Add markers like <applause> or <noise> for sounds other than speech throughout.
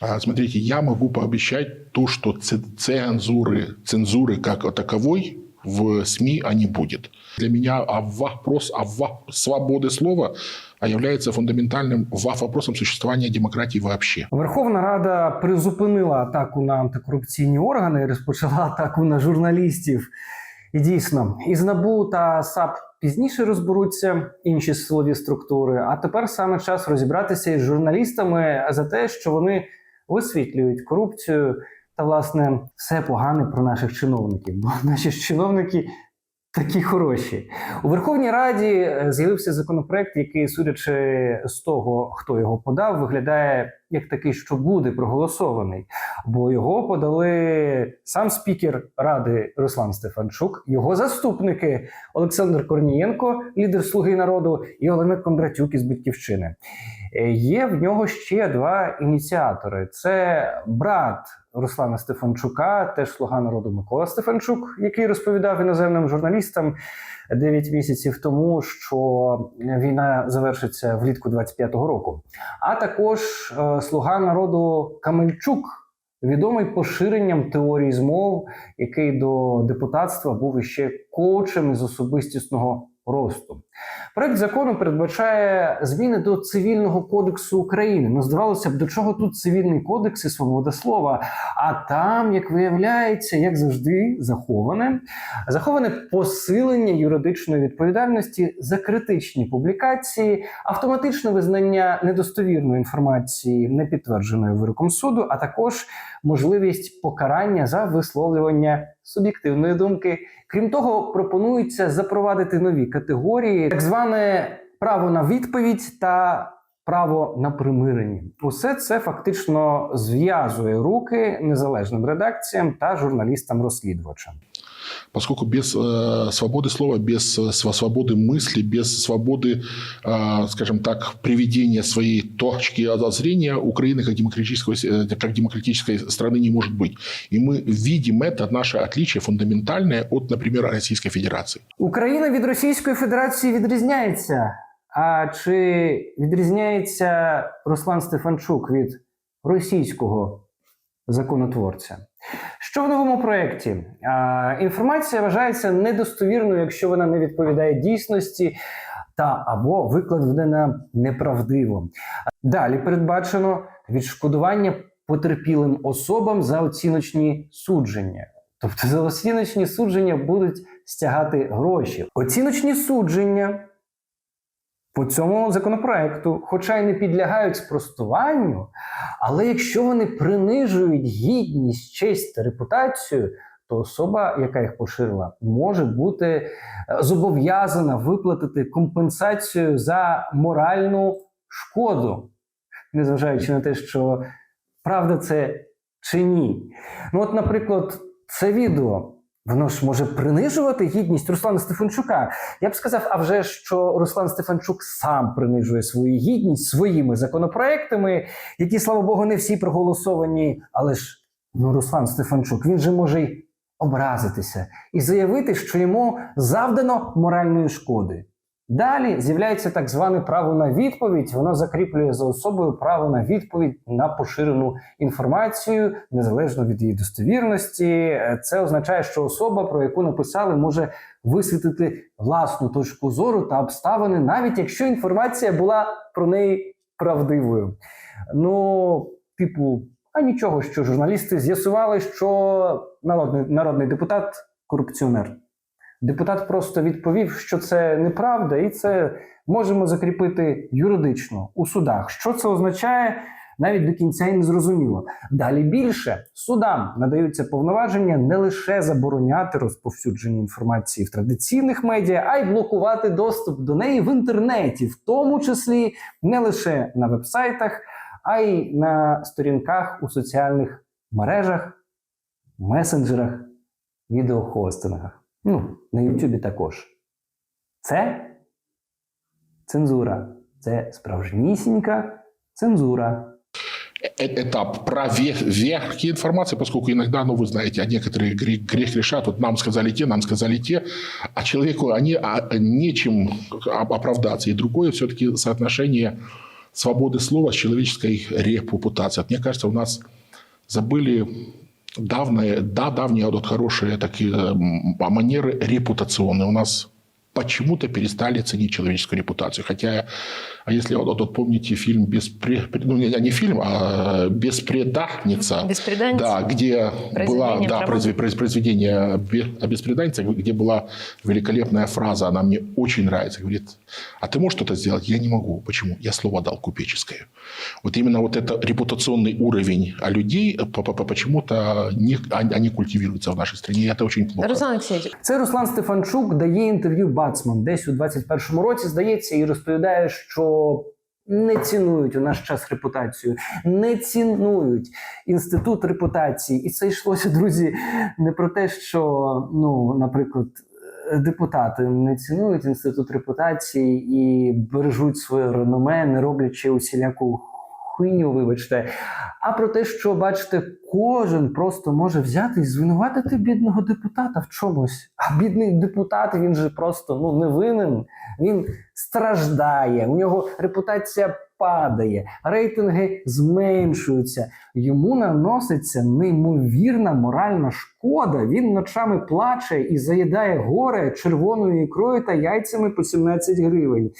А, Смотрите, я могу пообещать то, что ц- цензуры, цензуры как таковой в СМИ а не будет. Для меня а вопрос а во- свободы слова а является фундаментальным ва- вопросом существования демократии вообще. Верховна Рада призупинила атаку на антикорупційні органи і розпочала атаку на журналістів. І дійсно, із НАБУ та САП пізніше розберуться інші силові структури. А тепер саме час розібратися із журналістами за те, що вони висвітлюють корупцію та власне все погане про наших чиновників. Бо <laughs> наші чиновники такі хороші. У Верховній Раді е, з'явився законопроект, який, судячи з того, хто його подав, виглядає як такий, що буде проголосований. Бо його подали сам спікер Ради Руслан Стефанчук, його заступники Олександр Корнієнко, лідер Слуги народу, і Олена Кондратюк із Батьківщини. Е, Є в нього ще два ініціатори: це брат Руслана Стефанчука, теж слуга народу Микола Стефанчук, який розповідав іноземним журналістам 9 місяців тому, що війна завершиться влітку 25-го року. А також е, слуга народу Камельчук, відомий поширенням теорії змов, який до депутатства був іще коучем із особистісного росту. Проект закону передбачає зміни до цивільного кодексу України. Ну, здавалося б, до чого тут цивільний кодекс і свобода слова? А там, як виявляється, як завжди, заховане заховане посилення юридичної відповідальності за критичні публікації, автоматичне визнання недостовірної інформації, не підтвердженої вироком суду, а також можливість покарання за висловлювання суб'єктивної думки. Крім того, пропонується запровадити нові категорії, так зване право на відповідь та право на примирення. Усе це фактично зв'язує руки незалежним редакціям та журналістам-розслідувачам Поскольку без э, свободы слова, без э, сва- свободы мысли, без свободы, э, скажем так, приведения своей точки зрения Украины как демократической, э, как демократической страны не может быть. И мы видим это, наше отличие фундаментальное от, например, Российской Федерации. Україна від Російської Федерації відрізняється. А чи відрізняється Руслан Стефанчук від російського законотворця? Що в новому проєкті? Інформація вважається недостовірною, якщо вона не відповідає дійсності та або викладена неправдиво. Далі передбачено відшкодування потерпілим особам за оціночні судження. Тобто за оціночні судження будуть стягати гроші. Оціночні судження по цьому законопроекту, хоча й не підлягають спростуванню, але якщо вони принижують гідність, честь та репутацію, то особа, яка їх поширила, може бути е, зобов'язана виплатити компенсацію за моральну шкоду, незважаючи на те, що правда це чи ні. Ну, от, наприклад, це відео. Воно ж може принижувати гідність Руслана Стефанчука. Я б сказав, а вже що Руслан Стефанчук сам принижує свою гідність своїми законопроектами, які, слава Богу, не всі проголосовані. Але ж ну, Руслан Стефанчук, він же може й образитися і заявити, що йому завдано моральної шкоди. Далі з'являється так зване право на відповідь. Воно закріплює за особою право на відповідь на поширену інформацію незалежно від її достовірності. Е, Це означає, що особа, про яку написали, може висвітлити власну точку зору та обставини, навіть якщо інформація була про неї правдивою. Ну, типу, а нічого, що журналісти з'ясували, що народний, народний депутат корупціонер. Депутат просто відповів, що це неправда, і це можемо закріпити юридично у судах. Що це означає? Навіть до кінця і не зрозуміло. Далі більше судам надаються повноваження не лише забороняти розповсюдження інформації в традиційних медіа, а й блокувати доступ до неї в інтернеті, в тому числі не лише на вебсайтах, а й на сторінках у соціальних мережах, месенджерах, відеохостингах. Ну, на Ютубі також. Це цензура. Це справжнісінька цензура. Э- Этап проверки информации, поскольку иногда, ну вы знаете, а некоторые грех, грех решат, вот нам сказали те, нам сказали те, а человеку они а, нечем оправдаться. И другое все-таки соотношение свободы слова с человеческой репутацией. Вот Мне кажется, у нас забыли давние, да, давние вот хорошие такие манеры репутационные. У нас почему-то перестали ценить человеческую репутацию. Хотя, а если вот, вот помните фильм «Беспре...» ну, не, не фильм, а «Беспреданница», Беспреданница? да, где была Произведение да, про произве- произ- произведение «Бе- о беспреданнице, где была великолепная фраза, она мне очень нравится, говорит, а ты можешь что-то сделать? Я не могу. Почему? Я слово дал купеческое. Вот именно вот это репутационный уровень а людей э, по- по- почему-то не, они, они культивируются в нашей стране, и это очень плохо. Руслан Олексійович, Це Руслан Стефанчук дає інтерв'ю Бацман десь у 21-му році, здається, і розповідає, що не цінують у наш час репутацію, не цінують інститут репутації. І це йшлося, друзі, не про те, що, ну, наприклад, депутати не цінують інститут репутації і бережуть своє реноме, не роблячи усіляку хуйню, вибачте. А про те, що бачите, кожен просто може взяти і звинуватити бідного депутата в чомусь. А бідний депутат він же просто ну не винен. Він страждає. У нього репутація падає, рейтинги зменшуються. Йому наноситься неймовірна моральна шкода. Він ночами плаче і заїдає горе червоною ікрою та яйцями по 17 гривень.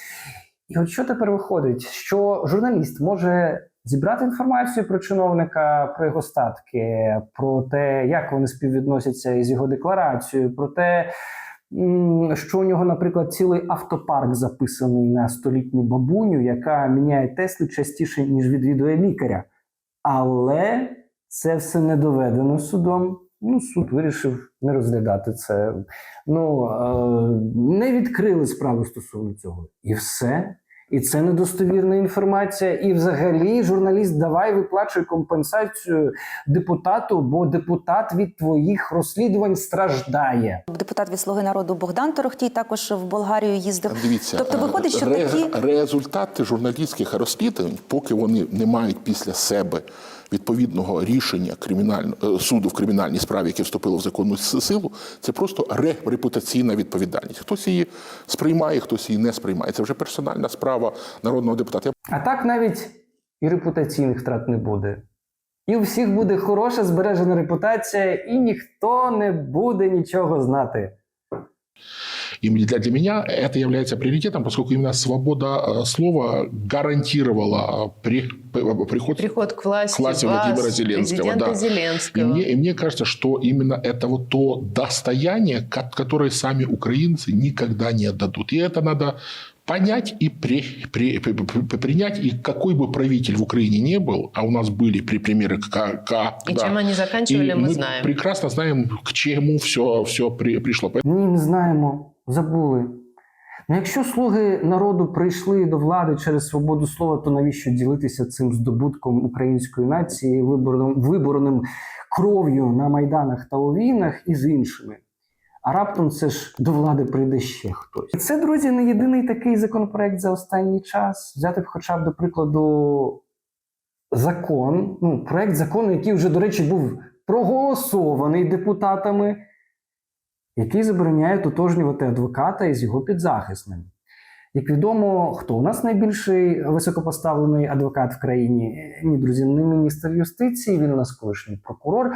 І от що тепер виходить? Що журналіст може зібрати інформацію про чиновника, про його статки, про те, як вони співвідносяться із його декларацією, про те, що у нього, наприклад, цілий автопарк записаний на столітню бабуню, яка міняє Тесли частіше, ніж відвідує лікаря. Але це все не доведено судом. Ну, суд вирішив не розглядати це. Ну е, не відкрили справу стосовно цього. І все. І це недостовірна інформація. І взагалі журналіст давай виплачуй компенсацію депутату, бо депутат від твоїх розслідувань страждає. Депутат від Слуги народу Богдан Торохтій також в Болгарію їздив. Дивіться, тобто виходить, що ре- такі результати журналістських розслідувань, поки вони не мають після себе відповідного рішення кримінального е, суду в кримінальній справі, яке вступило в законну силу, це просто репутаційна відповідальність. Хтось її сприймає, хтось її не сприймає. Це вже персональна справа народного депутата. А так навіть і репутаційних втрат не буде. І у всіх буде хороша збережена репутація, і ніхто не буде нічого знати. И для, для меня это является приоритетом, поскольку именно свобода э, слова гарантировала э, при, п- приход приход к власти, К власти вас, Владимира Зеленского, да. И Зеленского. мне, и мне кажется, что именно это вот то достояние, ко- которое сами украинцы никогда не отдадут. И это надо понять и при, при- при- при- принять. И какой бы правитель в Украине не был, а у нас были при примеры к, к- И да, чем они заканчивали, и мы знаем. прекрасно знаем, к чему все, все при, пришло. Ні, не знаємо, забули. Ну, якщо слуги народу прийшли до влади через свободу слова, то навіщо ділитися цим здобутком української нації, виборним, виборним кров'ю на майданах та у війнах і з іншими? А раптом це ж до влади прийде ще хтось. І це, друзі, не єдиний такий законопроект за останній час. Взяти б хоча б, до прикладу, закон, ну, проект закону, який вже, до речі, був проголосований депутатами який забороняє тотожнювати адвоката із його підзахисним. Як відомо, хто у нас найбільший високопоставлений адвокат в країні? Ні, друзі, не міністр юстиції, він у нас колишній прокурор,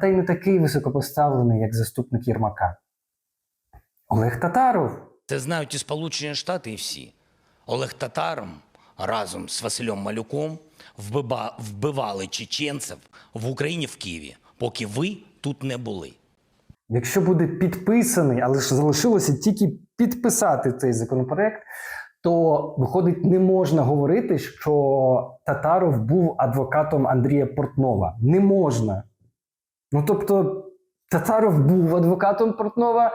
та й не такий високопоставлений, як заступник Єрмака. Олег Татаров. Це знають і Сполучені Штати, і всі. Олег Татаром разом з Василем Малюком вбивали чеченців в Україні в Києві, поки ви тут не були. Якщо буде підписаний, але ж залишилося тільки підписати цей законопроект, то виходить, не можна говорити, що Татаров був адвокатом Андрія Портнова. Не можна. Ну тобто, Татаров був адвокатом Портнова,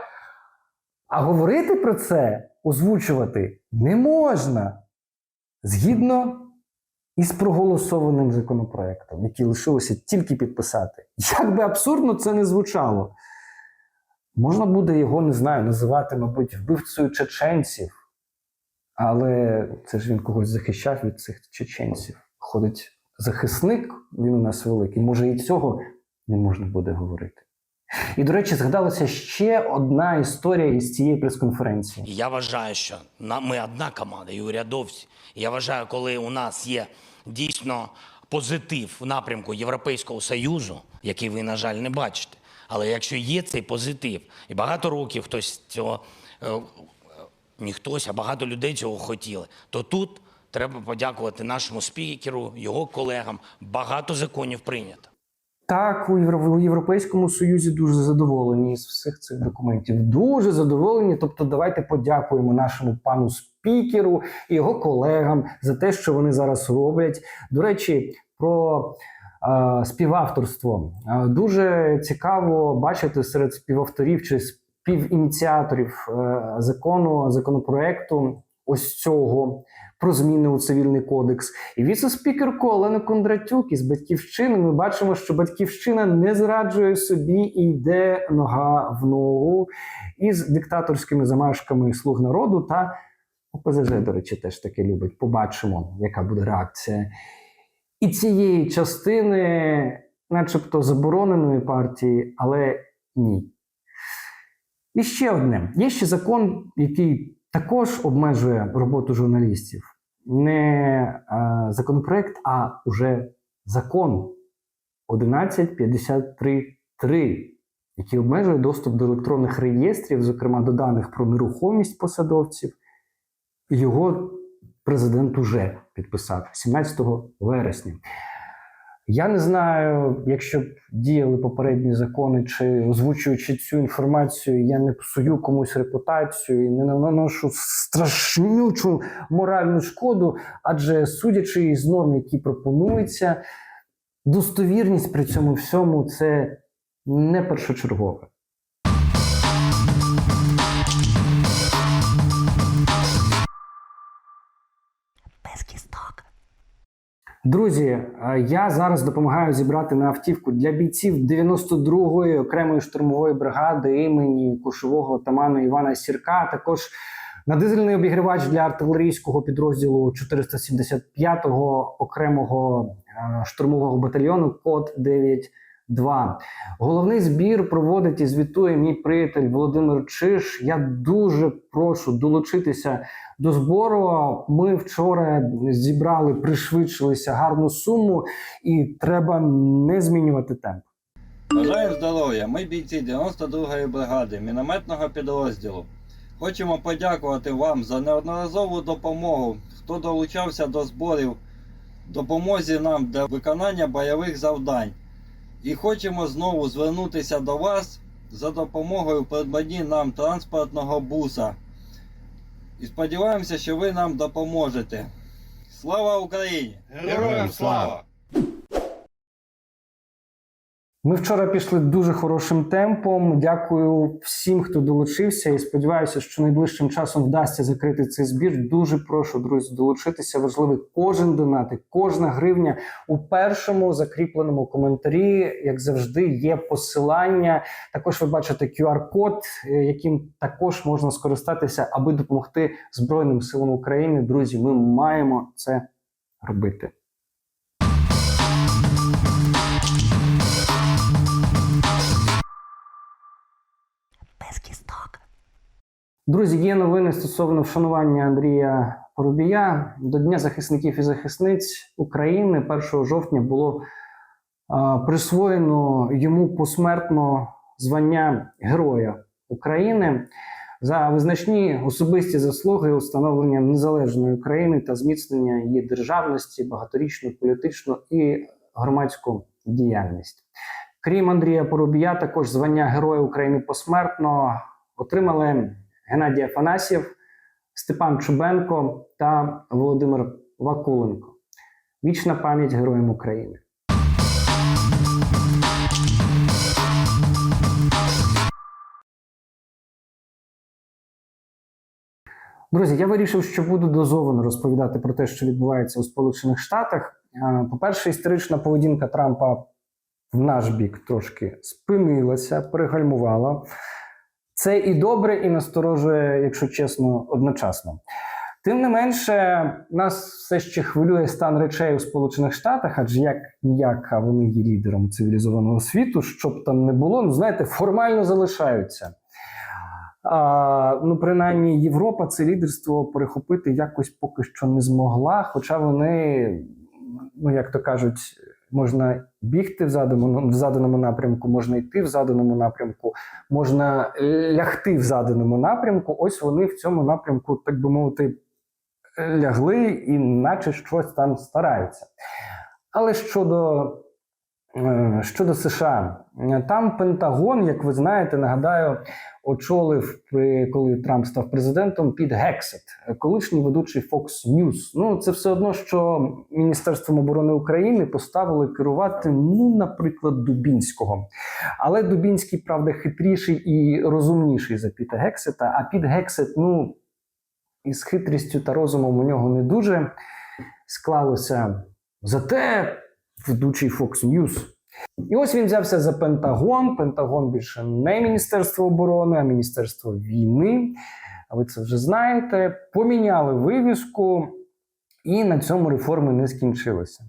а говорити про це, озвучувати не можна. Згідно із проголосованим законопроектом, який лишилося тільки підписати. Як би абсурдно це не звучало. Можна буде його, не знаю, називати, мабуть, вбивцею чеченців, але це ж він когось захищав від цих чеченців. Ходить захисник, він у нас великий. Може, і цього не можна буде говорити. І, до речі, згадалася ще одна історія із цієї прес-конференції. Я вважаю, що ми одна команда, і урядовці. Я вважаю, коли у нас є дійсно позитив в напрямку Європейського Союзу, який ви, на жаль, не бачите. Але якщо є цей позитив, і багато років хтось цього е, е, не хтось, а багато людей цього хотіли, то тут треба подякувати нашому спікеру, його колегам. Багато законів прийнято. Так, у, Євро... Європейському Союзі дуже задоволені з всіх цих документів. Дуже задоволені. Тобто, давайте подякуємо нашому пану спікеру і його колегам за те, що вони зараз роблять. До речі, про співавторство Е, дуже цікаво бачити серед співавторів чи співініціаторів е, закону законопроекту. Ось цього про зміни у цивільний кодекс і віце-спікерку Олену Кондратюк із батьківщини. Ми бачимо, що батьківщина не зраджує собі і йде нога в ногу із диктаторськими замашками слуг народу та ОПЗЖ, до речі, теж таке любить. Побачимо, яка буде реакція. І цієї частини, начебто, забороненої партії, але ні. І ще одне: є ще закон, який також обмежує роботу журналістів. Не е, законопроект, а уже закон 1153.3, який обмежує доступ до електронних реєстрів, зокрема до даних про нерухомість посадовців. Його президент уже підписав 17 вересня. Я не знаю, якщо б діяли попередні закони, чи озвучуючи цю інформацію, я не псую комусь репутацію і не наношу страшнючу моральну шкоду, адже судячи із норм, які пропонуються, достовірність при цьому всьому це не першочергове. Друзі, е, я зараз допомагаю зібрати на автівку для бійців 92-ї окремої штурмової бригади імені кушового отамана Івана Сірка. Також на дизельний обігрівач для артилерійського підрозділу 475-го окремого е, штурмового батальйону код 92. Головний збір проводить і звітує мій приятель Володимир Чиш. Я дуже прошу долучитися до збору. Ми вчора зібрали, пришвидшилися гарну суму, і треба не змінювати темп. Бажаю здоров'я! Ми бійці 92-ї бригади мінометного підрозділу. Хочемо подякувати вам за неодноразову допомогу, хто долучався до зборів, допомозі нам для виконання бойових завдань. І хочемо знову звернутися до вас за допомогою в нам транспортного буса. І сподіваємося, що ви нам допоможете. Слава Україні! Героям слава! Ми вчора пішли дуже хорошим темпом. Дякую всім, хто долучився, і сподіваюся, що найближчим часом вдасться закрити цей збір. Дуже прошу, друзі, долучитися. Важливий кожен донат, кожна гривня у першому закріпленому коментарі, як завжди, є посилання. Також ви бачите QR-код, е, яким також можна скористатися, аби допомогти Збройним силам України. Друзі, ми маємо це робити. Друзі, є новини стосовно вшанування Андрія Поробія. До Дня захисників і захисниць України 1 жовтня було присвоєно йому посмертно звання Героя України за визначні особисті заслуги у становлення незалежної України та зміцнення її державності, багаторічну політичну і громадську діяльність. Крім Андрія Поробія, також звання Героя України посмертно отримали Геннадій Афанасьєв, Степан Чубенко та Володимир Вакуленко. Вічна пам'ять Героям України. Друзі, я вирішив, що буду дозовано розповідати про те, що відбувається у Сполучених Штатах. Е, По-перше, історична поведінка Трампа в наш бік трошки спинилася, перегальмувала. Це і добре, і насторожує, якщо чесно, одночасно. Тим не менше, нас все ще хвилює стан речей у Сполучених Штатах, адже як ніяк а вони є лідером цивілізованого світу, що б там не було, ну знаєте, формально залишаються. А, ну, принаймні, Європа це лідерство перехопити якось поки що не змогла. Хоча вони, ну як то кажуть, можна бігти в заданому, в заданому напрямку, можна йти в заданому напрямку, можна лягти в заданому напрямку. Ось вони в цьому напрямку, так би мовити, лягли і наче щось там стараються. Але щодо, е, щодо США, е, там Пентагон, як ви знаєте, нагадаю, очолив, коли Трамп став президентом, під Гексет, колишній ведучий Fox News. Ну, це все одно, що Міністерством оборони України поставили керувати, ну, наприклад, Дубінського. Але Дубінський, правда, хитріший і розумніший за Піта Гексета, а Піт Гексет, ну, із хитрістю та розумом у нього не дуже склалося. Зате ведучий Fox News. І ось він взявся за Пентагон. Пентагон більше не Міністерство оборони, а Міністерство війни. А ви це вже знаєте. Поміняли вивіску, і на цьому реформи не скінчилися.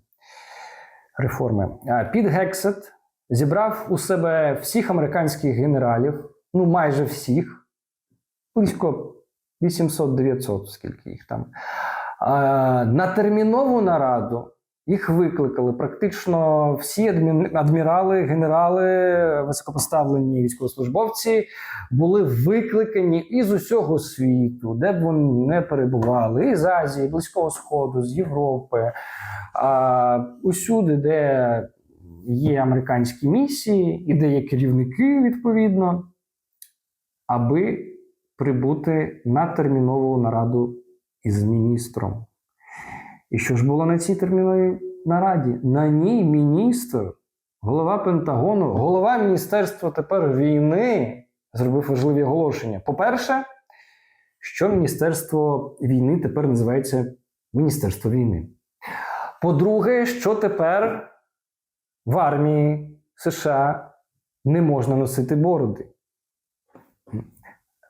Реформи. А Піт Гексет зібрав у себе всіх американських генералів, ну майже всіх, близько 800-900, скільки їх там. На термінову нараду їх викликали практично всі адмірали, генерали, високопоставлені військовослужбовці були викликані із усього світу, де б вони не перебували, із Азії, Близького Сходу, з Європи, а, усюди, де є американські місії і де є керівники відповідно, аби прибути на термінову нараду із міністром. І що ж було на цій терміновій нараді? На ній міністр, голова Пентагону, голова Міністерства тепер війни зробив важливі оголошення. По-перше, що Міністерство війни тепер називається Міністерство війни. По-друге, що тепер в армії США не можна носити бороди.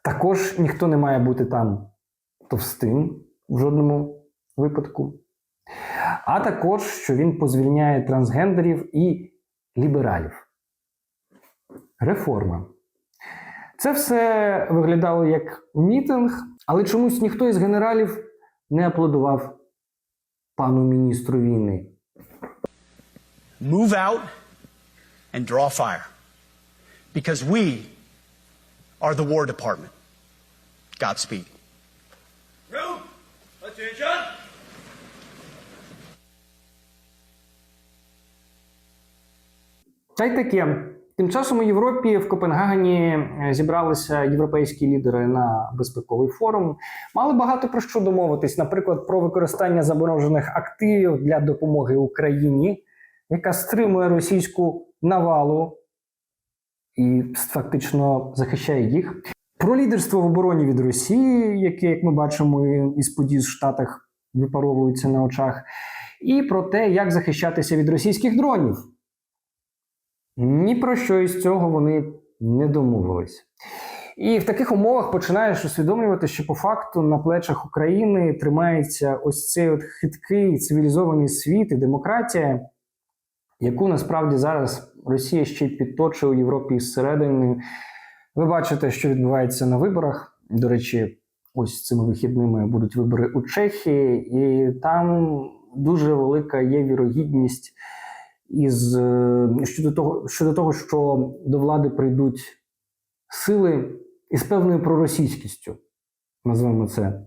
Також ніхто не має бути там товстим в жодному випадку. А також, що він позвільняє трансгендерів і лібералів. Реформа. Це все виглядало як мітинг, але чомусь ніхто із генералів не аплодував пану міністру війни. move out and draw fire. Because we are the War Department. Godspeed. Room, attention. Та й таке. Тим часом у Європі в Копенгагені е, зібралися європейські лідери на безпековий форум. Мали багато про що домовитись, наприклад, про використання заморожених активів для допомоги Україні, яка стримує російську навалу і фактично захищає їх. Про лідерство в обороні від Росії, яке, як ми бачимо, із подій в Штатах випаровується на очах, і про те, як захищатися від російських дронів. Ні про що із цього вони не домовились. І в таких умовах починаєш усвідомлювати, що по факту на плечах України тримається ось цей от хиткий цивілізований світ і демократія, яку насправді зараз Росія ще й підточує у Європі зсередини. Ви бачите, що відбувається на виборах. До речі, ось цими вихідними будуть вибори у Чехії, і там дуже велика є вірогідність із е, щодо того, щодо того, що до влади прийдуть сили із певною проросійськістю, назвемо це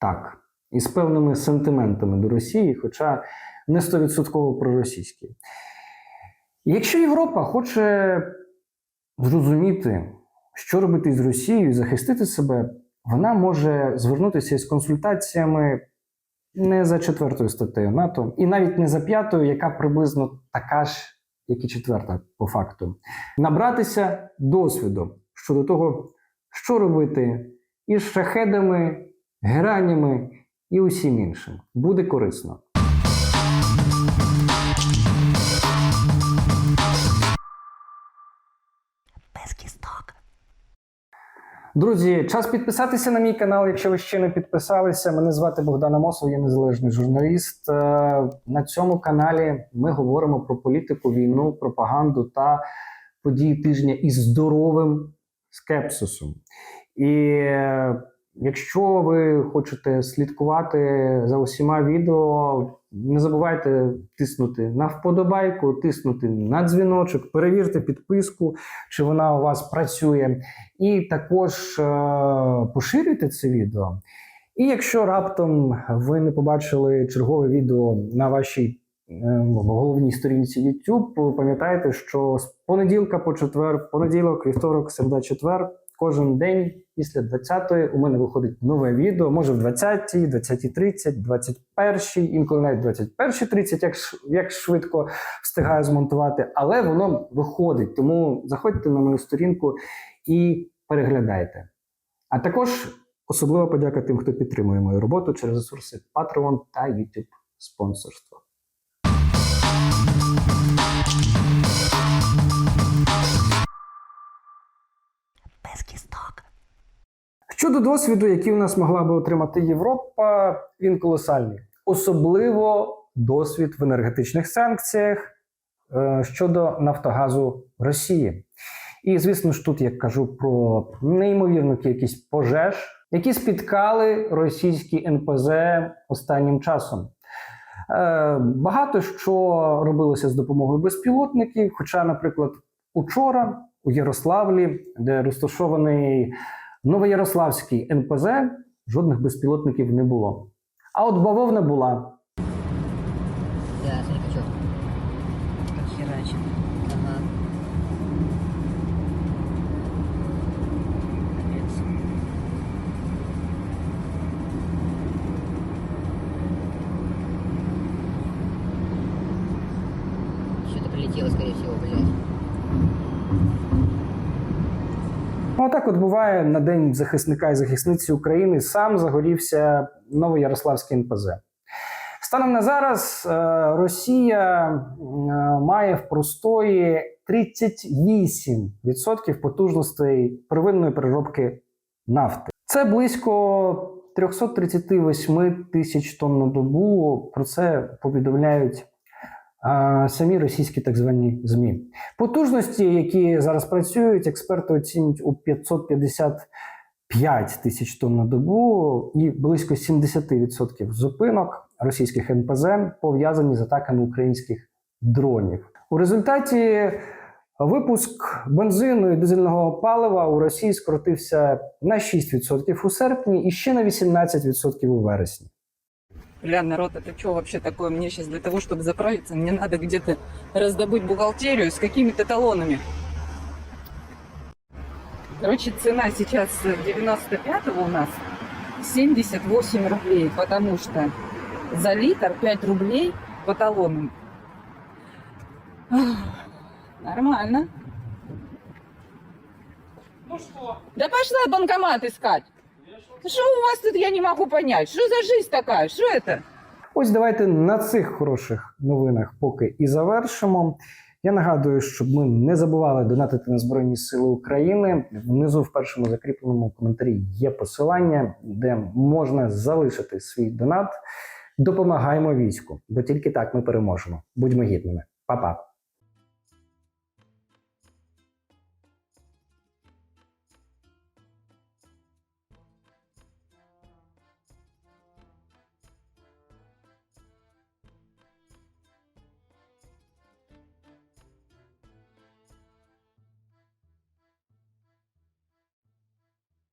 так, із певними сентиментами до Росії, хоча не стовідсотково проросійські. Якщо Європа хоче зрозуміти, що робити з Росією і захистити себе, вона може звернутися із консультаціями не за четвертою статтею НАТО, і навіть не за п'ятою, яка приблизно така ж, як і четверта, по факту. Набратися досвіду щодо того, що робити із шахедами, геранями і усім іншим. Буде корисно. Друзі, час підписатися на мій канал, якщо ви ще не підписалися. Мене звати Богдан Амосов, я незалежний журналіст. Е, На цьому каналі ми говоримо про політику, війну, пропаганду та події тижня із здоровим скепсисом. І е, якщо ви хочете слідкувати за усіма відео, не забувайте тиснути на вподобайку, тиснути на дзвіночок, перевірте підписку, чи вона у вас працює. І також е, поширюйте це відео. І якщо раптом ви не побачили чергове відео на вашій е, головній сторінці YouTube, пам'ятайте, що з понеділка по четвер, понеділок, вівторок, середа, четвер, кожен день після 20-ї у мене виходить нове відео, може в 20-й, 20.30, 21-й, інколи навіть 21.30, як, як швидко встигаю змонтувати, але воно виходить. Тому заходьте на мою сторінку і переглядайте. А також особлива подяка тим, хто підтримує мою роботу через ресурси Patreon та YouTube спонсорство. Щодо досвіду, який у нас могла би отримати Європа, він колосальний. Особливо досвід в енергетичних санкціях е, щодо Нафтогазу Росії. І звісно ж, тут я кажу про неймовірну кількість пожеж, які спіткали російські НПЗ останнім часом. Е, Багато що робилося з допомогою безпілотників. Хоча, наприклад, учора у Ярославлі, де розташований Новоярославський НПЗ, жодних безпілотників не було. А от бавовна була. Отак от буває на День захисника і захисниці України. Сам загорівся Новоярославський НПЗ. Станом на зараз е, Росія е, має в простої 38% потужностей первинної переробки нафти. Це близько 338 тисяч тонн на добу. Про це повідомляють самі російські так звані ЗМІ. Потужності, які зараз працюють, експерти оцінюють у 555 тисяч тонн на добу, і близько 70% зупинок російських НПЗ пов'язані з атаками українських дронів. У результаті випуск бензину і дизельного палива у Росії скоротився на 6% у серпні і ще на 18% у вересні. Бля, народ, это что вообще такое? Мне сейчас для того, чтобы заправиться, мне надо где-то раздобыть бухгалтерию с какими-то талонами. Короче, цена сейчас 95-го у нас 78 рублей, потому что за литр 5 рублей по талонам. Нормально. Ну что? Да пошла банкомат искать. Что у вас тут, я не могу понять. Что за жизнь такая? Что это? Ось давайте на цих хороших новинах поки і завершимо. Я нагадую, щоб ми не забували донатити на Збройні Сили України. Внизу в першому закріпленому коментарі є посилання, де можна залишити свій донат. Допомагаємо війську, бо тільки так ми переможемо. Будьмо гідними. Па-па!